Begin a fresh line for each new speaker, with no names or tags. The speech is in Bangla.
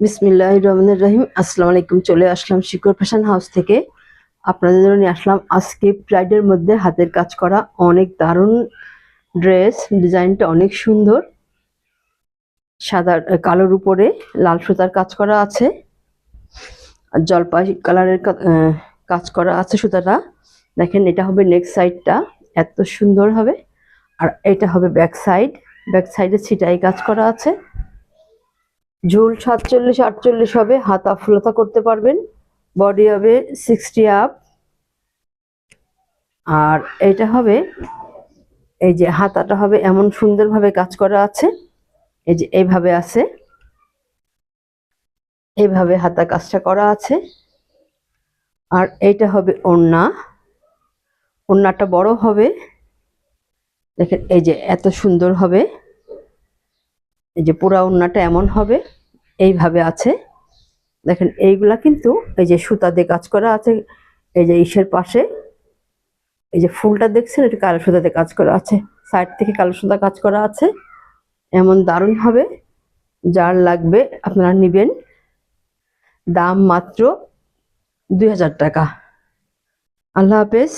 বিসমিল্লাহ রহমানুর রহিম আসসালামু আলাইকুম, চলে আসলাম শিকর ফ্যাশন হাউস থেকে। আপনাদের জন্য নিয়ে আসলাম আজকে প্রাইডের মধ্যে হাতের কাজ করা অনেক দারুণ ড্রেস। ডিজাইনটা অনেক সুন্দর। সাদা কালোর উপরে লাল সুতার কাজ করা আছে। আর জলপাই কালারের কাজ করা আছে সুতাটা। দেখেন, এটা হবে নেক্সট সাইডটা এত সুন্দর হবে। আর এটা হবে ব্যাক সাইড ব্যাক সাইডে ছিটাই কাজ করা আছে। ঝুল সাতচল্লিশ, আটচল্লিশ হবে, হাতা ফুলতা করতে পারবেন বডি হবে সিক্সটি আপ আর এটা হবে, এই যে হাতাটা হবে এমন সুন্দরভাবে কাজ করা আছে, এই যে এইভাবে আছে এইভাবে হাতা কাজটা করা আছে, আর এইটা হবে ওড়না, ওড়নাটা বড় হবে, দেখেন এই যে এত সুন্দর হবে, এই যে পুরা ওড়নাটা এমন হবে এইভাবে আছে। দেখেন, এইগুলা কিন্তু এই যে সুতা দিয়ে কাজ করা আছে, এই যে ইসের পাশে, এই যে ফুলটা দেখছেন, এটা কালো সুতাতে কাজ করা আছে। সাইড থেকে কালো সুতা কাজ করা আছে। এমন দারুণ হবে যার লাগবে আপনারা নিবেন। দাম মাত্র দুই হাজার টাকা। আল্লাহ হাফেজ।